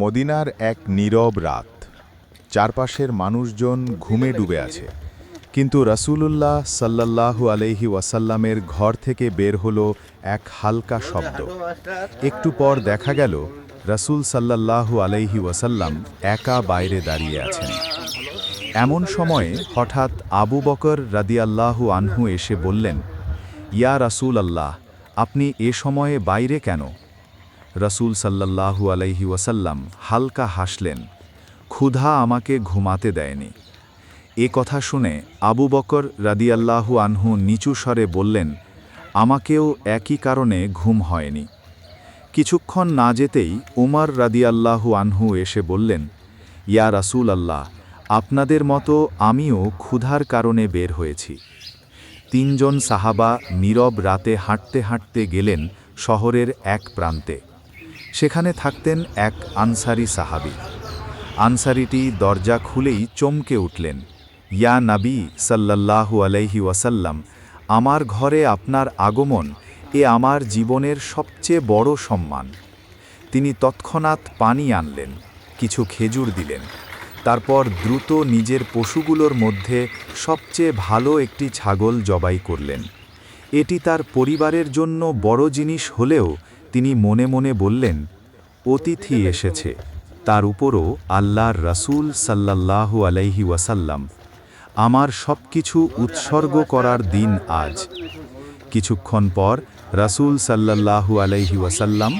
মদিনার এক নীরব রাত। চারপাশের মানুষজন ঘুমে ডুবে আছে। কিন্তু রাসূলুল্লাহ সাল্লাল্লাহু আলাইহি ওয়াসাল্লামের ঘর থেকে বের হলো এক হালকা শব্দ। একটু পর দেখা গেল, রাসূল সাল্লাল্লাহু আলাইহি ওয়াসাল্লাম একা বাইরে দাঁড়িয়ে আছেন। এমন সময়ে হঠাৎ আবু বকর রাদিয়াল্লাহু আনহু এসে বললেন, ইয়া রাসূল আল্লাহ আপনি এ সময়ে বাইরে কেন? রসুল সাল্লাল্লাহু আলাইহি ওয়াসাল্লাম হালকা হাসলেন, ক্ষুধা আমাকে ঘুমাতে দেয়নি। এ কথা শুনে আবু বকর রাদিয়াল্লাহু আনহু নিচু স্বরে বললেন, আমাকেও একই কারণে ঘুম হয়নি। কিছুক্ষণ না যেতেই উমর রাদিয়াল্লাহু আনহু এসে বললেন, ইয়া রাসূল আল্লাহ আপনাদের মতো আমিও ক্ষুধার কারণে বের হয়েছি। তিনজন সাহাবা নীরব রাতে হাঁটতে হাঁটতে গেলেন শহরের এক প্রান্তে। সেখানে থাকতেন এক আনসারি সাহাবি। আনসারিটি দরজা খুলেই চমকে উঠলেন। ইয়া নাবি সাল্লাল্লাহু আলাইহি ওয়াসাল্লাম, আমার ঘরে আপনার আগমন এ আমার জীবনের সবচেয়ে বড় সম্মান। তিনি তৎক্ষণাৎ পানি আনলেন, কিছু খেজুর দিলেন। তারপর দ্রুত নিজের পশুগুলোর মধ্যে সবচেয়ে ভালো একটি ছাগল জবাই করলেন। এটি তার পরিবারের জন্য বড় জিনিস হলেও তিনি মনে মনে বললেন, অতিথি এসেছে। তার উপরও আল্লাহর রাসূল সাল্লাল্লাহু আলাইহি ওয়াসাল্লাম। আমার সব কিছু উৎসর্গ করার দিন আজ। কিছুক্ষণ পর রাসূল সাল্লাল্লাহু আলাইহি ওয়াসাল্লাম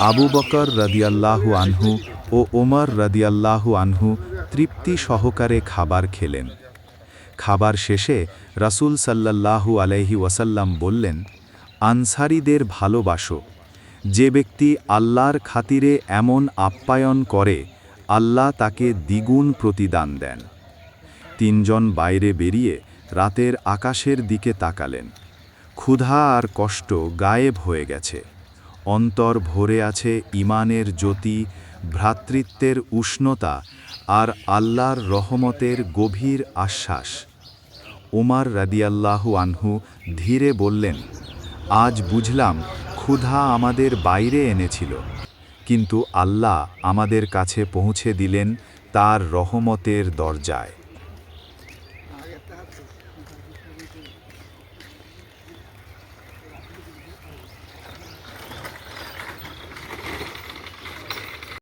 আবু বকর রাদিয়াল্লাহু আনহু ও ওমর রাদিয়াল্লাহু আনহু তৃপ্তি সহকারে খাবার খেলেন। খাবার শেষে রাসূল সাল্লাল্লাহু আলাইহি ওয়াসাল্লাম বললেন, আনসারিদের ভালোবাসো। যে ব্যক্তি আল্লাহর খাতিরে এমন আপ্যায়ন করে, আল্লাহ তাকে দ্বিগুণ প্রতিদান দেন। তিনজন বাইরে বেরিয়ে রাতের আকাশের দিকে তাকালেন। ক্ষুধা আর কষ্ট গায়েব হয়ে গেছে। অন্তর ভরে আছে ইমানের জ্যোতি, ভ্রাতৃত্বের উষ্ণতা আর আল্লাহর রহমতের গভীর আশ্বাস। ওমার রাদিয়াল্লাহু আনহু ধীরে বললেন, আজ বুঝলাম ক্ষুধা আমাদের বাইরে এনেছিল কিন্তু আল্লাহ আমাদের কাছে পৌঁছে দিলেন তার রহমতের দরজায়।